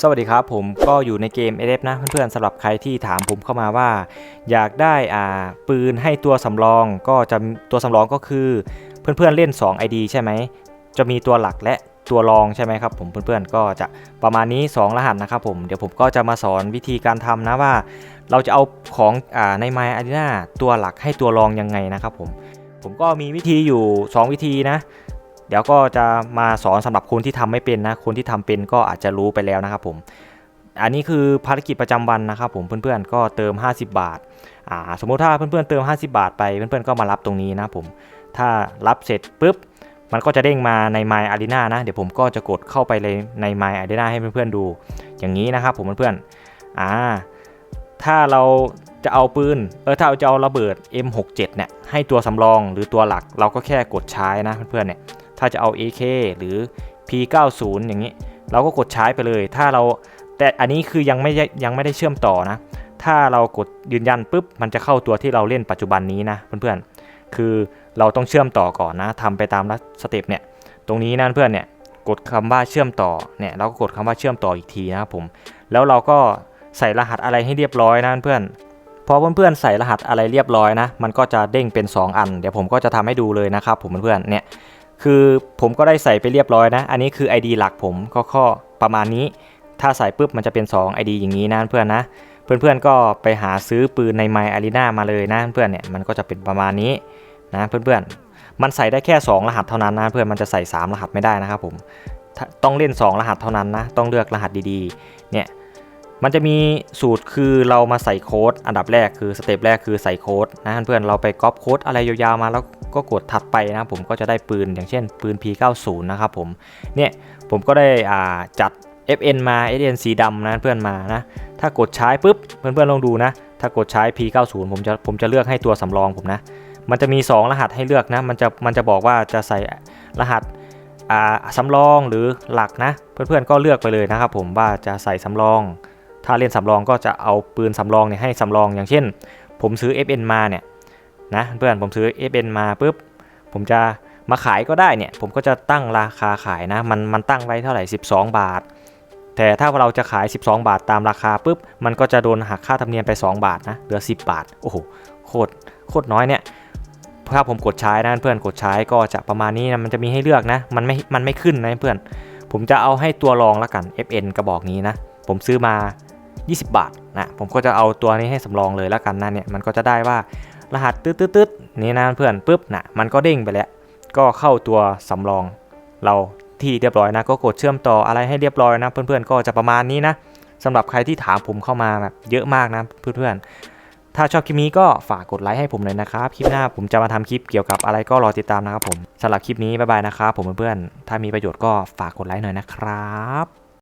สวัสดีครับผมก็อยู่ในเกม a อเดนะเพื่อนๆสำหรับใครที่ถามผมเข้ามาว่า อยากได้อ่าปืนให้ตัวสำรองก็จะตัวสำรองก็คือเพื่อนๆเล่น 2 ID ใช่ไหมจะมีตัวหลักและตัวรองใช่ไหมครับผมเพื่อนๆก็จะประมาณนี้ 2 รหัสนะครับผมเดี๋ยวผมก็จะมาสอนวิธีการทำนะว่า เราจะเอาของอ่าใน My Arena ตัวหลักให้ตัวรองยังไงนะครับผมผมก็มีวิธีอยู่ 2 วิธีนะ ดี๋ยวก็จะมาสอนสำหรับคนที่ทำไม่เป็นนะ คนที่ทำเป็นก็อาจจะรู้ไปแล้วนะครับผม อันนี้คือภารกิจประจำวันนะครับผมเพื่อนๆก็เติม 50 บาทอ่าสมมุติถ้าเพื่อนๆเติม 50 บาทไปเพื่อนๆก็มารับตรงนี้นะผม ถ้ารับเสร็จปุ๊บมันก็จะเด้งมาใน My Arena นะ เดี๋ยวผมก็จะกดเข้าไปเลยใน My Arena ให้เพื่อนๆดู อย่างนี้นะครับผมเพื่อนๆอ่าถ้าเราจะเอาปืน เออถ้าเราจะเอาระเบิด M67 เนี่ยให้ตัวสำรองหรือตัวหลักเราก็แค่กดใช้นะเพื่อนๆเนี่ย ถ้าจะเอา AK หรือ P90 อย่างนี้ เราก็กดใช้ไปเลย ถ้าเราแต่อันนี้คือยังไม่ได้ยังไม่ได้เชื่อมต่อนะ ถ้าเรากดยืนยันปุ๊บ มันจะเข้าตัวที่เราเล่นปัจจุบันนี้นะเพื่อนๆ คือเราต้องเชื่อมต่อก่อนนะทำไปตามสเต็ปเนี่ย ตรงนี้นะเพื่อนเนี่ย กดคำว่าเชื่อมต่อ เนี่ยเราก็กดคำว่าเชื่อมต่ออีกทีนะครับผม แล้วเราก็ใส่รหัสอะไรให้เรียบร้อยนะเพื่อนพอเพื่อนๆใส่รหัสอะไรเรียบร้อยนะ มันก็จะเด้งเป็น 2 อัน เดี๋ยวผมก็จะทำให้ดูเลยนะครับผมเพื่อนๆ เนี่ย คือผมก็ได้ใส่ไปเรียบร้อยนะ อันนี้คือ ID หลักผมก็ข้อประมาณนี้ ถ้าใส่ปุ๊บมันจะเป็น 2 ID อย่างนี้นะเพื่อนนะ เพื่อนๆก็ไปหาซื้อปืนใน My Arena มาเลยนะเพื่อนเนี่ยมันก็จะเป็นประมาณนี้นะเพื่อนๆ มันใส่ได้แค่ 2 รหัสเท่านั้นนะเพื่อนมันจะใส่ 3 รหัสไม่ได้นะครับผม ต้องเล่น 2 รหัสเท่านั้นนะ ต้องเลือกรหัสดีๆ เนี่ย มันจะมีสูตรคือเรามาใส่โค้ดอันดับแรกคือสเต็ปแรกคือใส่โค้ดนะเพื่อนเราไปก๊อปโค้ดอะไรยาวๆมาแล้วก็กดถัดไปนะผมก็จะได้ปืนอย่างเช่นปืน P90 นะครับผมเนี่ยผมก็ได้อ่าจัด FN มา SN สีดำนะเพื่อนมานะถ้ากดใช้ปุ๊บเพื่อนๆลองดูนะ ถ้ากดใช้ P90 ผมจะผมจะเลือกให้ตัวสำรองผมนะ มันจะมี 2 รหัสให้เลือกนะ มันจะมันจะบอกว่าจะใส่รหัสอ่าสำรองหรือหลักนะ เพื่อนๆก็เลือกไปเลยนะครับผมว่าจะใส่สำรอง ถ้าเล่นสำรองก็จะเอาปืนสำรองเนี่ยให้สำรองอย่างเช่น ผมซื้อ FN มาเนี่ยนะเพื่อนผมซื้อ FN มาปุ๊บผมจะมาขายก็ได้เนี่ยผมก็จะตั้งราคาขายนะมันมันตั้งไว้เท่าไหร่ 12 บาท แต่ถ้าเราจะขาย 12 บาทตามราคาปุ๊บมันก็จะโดนหักค่าธรรมเนียมไป 2 บาทนะเหลือ 10 บาทโอ้โหโคตรโคตรน้อยเนี่ยถ้าผมกดใช้นะเพื่อนกดใช้ก็จะประมาณนี้นะมันจะมีให้เลือกนะมันไม่มันไม่ขึ้นนะเพื่อน ผมจะเอาให้ตัวรองละกัน FN กระบอกนี้นะผมซื้อมา 20 บาทนะผมก็จะเอาตัวนี้ให้สำรองเลยแล้วกันนะเนี่ยมันก็จะได้ว่ารหัสตืดตืดนี่นะเพื่อนปุ๊บนะมันก็เด้งไปแล้ว ก็เข้าตัวสำรองเราที่เรียบร้อยนะก็กดเชื่อมต่ออะไรให้เรียบร้อยนะ เพื่อนๆก็จะประมาณนี้นะสำหรับใครที่ถามผมเข้ามาแบบเยอะมากนะเพื่อนๆ ถ้าชอบคลิปนี้ก็ฝากกดไลค์ให้ผมเลยนะครับ คลิปหน้าผมจะมาทำคลิปเกี่ยวกับอะไรก็รอติดตามนะครับผมสำหรับคลิปนี้บ๊ายบายนะครับผมเพื่อนๆถ้ามีประโยชน์ก็ฝากกดไลค์หน่อยนะครับ